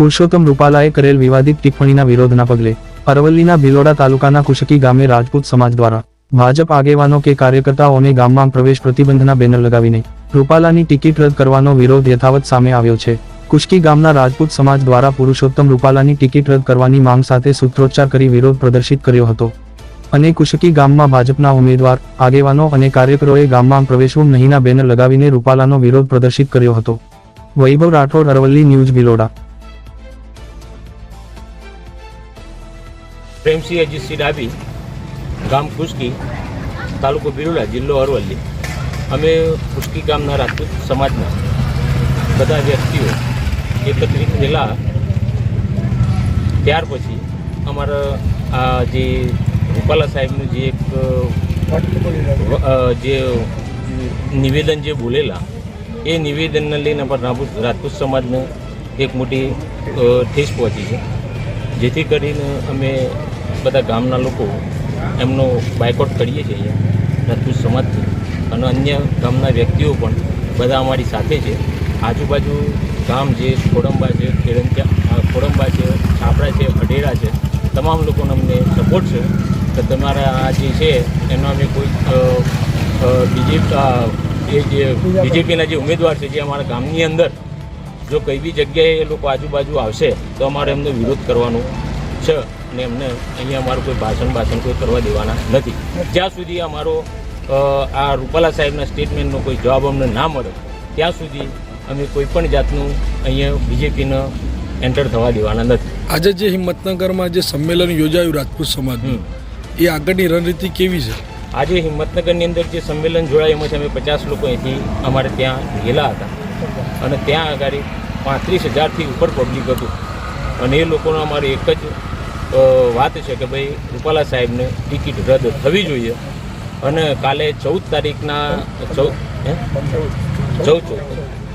પુરુષોત્તમ રૂપાલાએ કરેલ વિવાદિત ટિપ્પણીના વિરોધના પગલે અરવલ્લીના ભિલોડા તાલુકાના કુશકી ગામે રાજપૂત સમાજ દ્વારા ભાજપ આગેવાનો કે કાર્યકર્તાઓને ગામમાં પ્રવેશ પ્રતિબંધના બેનર લગાવીને રૂપાલાની ટિકિટ રદ કરવાનો વિરોધ યથાવત સામે આવ્યો છે. કુશકી ગામના રાજપૂત સમાજ દ્વારા પુરુષોત્તમ રૂપાલાની ટિકિટ રદ કરવાની માંગ સાથે સૂત્રોચ્ચાર કરી વિરોધ પ્રદર્શિત કર્યો હતો. અને કુશકી ગામમાં ભાજપના ઉમેદવાર, આગેવાનો અને કાર્યકરોએ ગામમાં પ્રવેશવું નહીંના બેનર લગાવીને રૂપાલાનો વિરોધ પ્રદર્શિત કર્યો હતો. વૈભવ રાઠોડ, અરવલ્લી ન્યૂઝ, ભિલોડા. પ્રેમસિંહ અજીતસિંહ ડાબી ગામ ખુશકી, તાલુકો બિરોડા, જિલ્લો અરવલ્લી. અમે ખુશકી ગામના રાજપૂત સમાજના બધા વ્યક્તિઓ એકત્રિત થયેલા ત્યાર પછી અમારા આ જે રૂપાલા સાહેબનું જે એક જે નિવેદન જે બોલેલા, એ નિવેદનને લઈને રાજપૂત રાજપૂત સમાજને એક મોટી ઠેસ પહોંચી છે. જેથી કરીને અમે બધા ગામના લોકો એમનો બાયકોટ કરીએ છીએ નથુ સમાજથી. અને અન્ય ગામના વ્યક્તિઓ પણ બધા અમારી સાથે છે. આજુબાજુ ગામ જે ખોડંબા છે, ખેડંચા ખોડંબા છે, છાપરા છે, અઢેરા છે, તમામ લોકોનો અમને સપોર્ટ છે. કે તમારા આ જે છે, એનો અમે કોઈ બીજેપી એ જે બીજેપીના જે ઉમેદવાર છે, જે અમારા ગામની અંદર જો કઈ બી જગ્યાએ એ લોકો આજુબાજુ આવશે, તો અમારે એમનો વિરોધ કરવાનો છે. અને એમને અહીંયા અમારું કોઈ ભાષણ ભાષણ કોઈ કરવા દેવાના નથી. જ્યાં સુધી અમારો આ રૂપાલા સાહેબના સ્ટેટમેન્ટનો કોઈ જવાબ અમને ના મળે ત્યાં સુધી અમે કોઈ પણ જાતનું અહીંયા બીજેપીને એન્ટર થવા દેવાના નથી. આજે જે હિંમતનગરમાં જે સંમેલન યોજાયું રાજપૂત સમાજનું એ આગળની રણનીતિ કેવી છે? આજે હિંમતનગરની અંદર જે સંમેલન જોડાયું એમાંથી અમે પચાસ લોકો અહીંથી અમારે ત્યાં ગયેલા હતા. અને ત્યાં આગળ પાંત્રીસ હજારથી ઉપર પબ્લિક હતું. અને એ લોકોનો અમારે એક જ વાત છે કે ભાઈ રૂપાલા સાહેબને ટિકિટ રદ થવી જોઈએ અને કાલે ચૌદ તારીખના ચૌદ ચૌદ ચૌદ.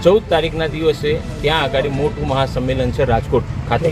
ચૌદ તારીખના દિવસે ત્યાં આગળ મોટું મહાસંમેલન છે રાજકોટ ખાતે.